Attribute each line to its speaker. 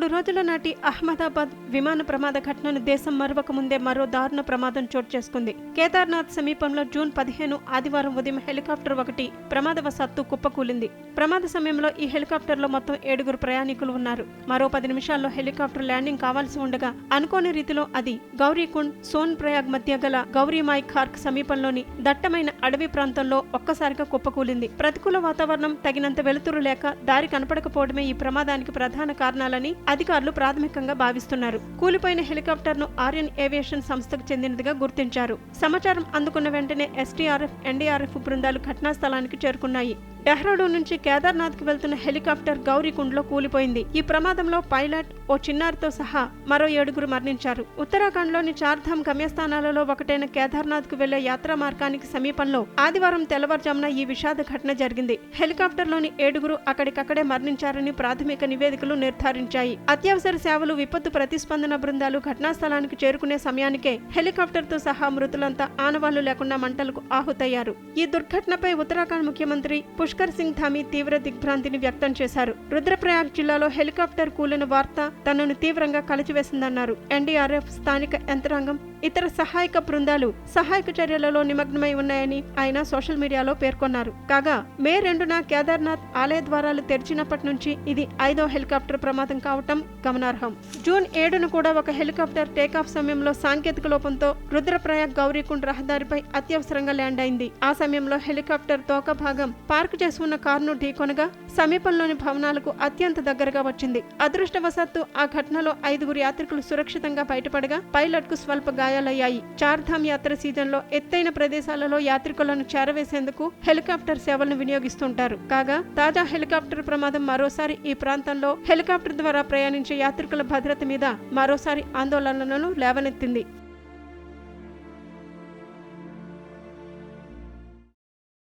Speaker 1: మూడు రోజుల నాటి అహ్మదాబాద్ విమాన ప్రమాద ఘటనను దేశం మరొక ముందే మరో దారుణ ప్రమాదం చోటు చేసుకుంది. కేదార్నాథ్ సమీపంలో జూన్ పదిహేను ఆదివారం ఉదయం హెలికాప్టర్ ఒకటి ప్రమాదవశాత్తు కుప్పకూలింది. ప్రమాద సమయంలో ఈ హెలికాప్టర్లో మొత్తం ఏడుగురు ప్రయాణికులు ఉన్నారు. మరో పది నిమిషాల్లో హెలికాప్టర్ ల్యాండింగ్ కావాల్సి ఉండగా అనుకోని రీతిలో అది గౌరీకుండ్ సోన్ ప్రయాగ్ మధ్య గల గౌరీమాయ్ ఖార్క్ సమీపంలోని దట్టమైన అడవి ప్రాంతంలో ఒక్కసారిగా కుప్పకూలింది. ప్రతికూల వాతావరణం తగినంత వెలుతురు లేక దారి కనపడకపోవడమే ఈ ప్రమాదానికి ప్రధాన కారణాలని అధికారులు ప్రాథమికంగా భావిస్తున్నారు. కూలిపోయిన హెలికాప్టర్ను ఆర్యన్ ఏవియేషన్ సంస్థకు చెందినదిగా గుర్తించారు. సమాచారం అందుకున్న వెంటనే ఎస్టీఆర్ఎఫ్ ఎన్డీఆర్ఎఫ్ బృందాలు ఘటనా స్థలానికి చేరుకున్నాయి. డెహ్రాడూన్ నుంచి కేదార్నాథ్కు వెళ్తున్న హెలికాప్టర్ గౌరీకుండ్లో కూలిపోయింది. ఈ ప్రమాదంలో పైలట్ ఓ చిన్నారితో సహా మరో ఏడుగురు మరణించారు. ఉత్తరాఖండ్లోని చార్ధామ్ గమ్యస్థానాలలో ఒకటైన కేదార్నాథ్కు వెళ్ళే యాత్రా మార్గానికి సమీపంలో ఆదివారం తెల్లవారుజామున ఈ విషాద ఘటన జరిగింది. హెలికాప్టర్లోని ఏడుగురు అక్కడికక్కడే మరణించారని ప్రాథమిక నివేదికలు నిర్ధారించాయి. అత్యవసర సేవలు విపత్తు ప్రతిస్పందన బృందాలు ఘటనా స్థలానికి చేరుకునే సమయానికే హెలికాప్టర్తో సహా మృతులంతా ఆనవాళ్ళు లేకుండా మంటలకు ఆహుతయ్యారు. ఈ దుర్ఘటనపై ఉత్తరాఖండ్ ముఖ్యమంత్రి పుష్కర్ సింగ్ ధామీ తీవ్ర దిగ్భ్రాంతిని వ్యక్తం చేశారు. రుద్రప్రయాగ్ జిల్లాలో హెలికాప్టర్ కూలిన వార్త తనను తీవ్రంగా కలిచివేసిందన్నారు. ఎన్డీఆర్ఎఫ్ స్థానిక యంత్రాంగం ఇతర సహాయక బృందాలు సహాయక చర్యలలో నిమగ్నమై ఉన్నాయని ఆయన సోషల్ మీడియాలో పేర్కొన్నారు. కాగా మే రెండున కేదార్నాథ్ ఆలయ ద్వారాలు తెరిచినప్పటి నుంచి ఇది ఐదో హెలికాప్టర్ ప్రమాదం కావటం గమనార్హం. జూన్ ఏడున కూడా ఒక హెలికాప్టర్ టేకాఫ్ సమయంలో సాంకేతిక లోపంతో రుద్రప్రయాగ్ గౌరీకుండ్ రహదారిపై అత్యవసరంగా ల్యాండ్ అయింది. ఆ సమయంలో హెలికాప్టర్ తోక భాగం పార్క్ చేసి ఉన్న కారును ఢీకొనగా సమీపంలోని భవనాలకు అత్యంత దగ్గరగా వచ్చింది. అదృష్టవశాత్తు ఆ ఘటనలో ఐదుగురు యాత్రికులు సురక్షితంగా బయటపడగా పైలట్కు స్వల్ప గాయాలయ్యాయి. చార్ధామ్ యాత్ర సీజన్లో ఎత్తైన ప్రదేశాలలో యాత్రికులను చేరవేసేందుకు హెలికాప్టర్ సేవలను వినియోగిస్తుంటారు. కాగా తాజా హెలికాప్టర్ ప్రమాదం మరోసారి ఈ ప్రాంతంలో హెలికాప్టర్ ద్వారా ప్రయాణించే యాత్రికుల భద్రత మీద మరోసారి ఆందోళనలను లేవనెత్తింది.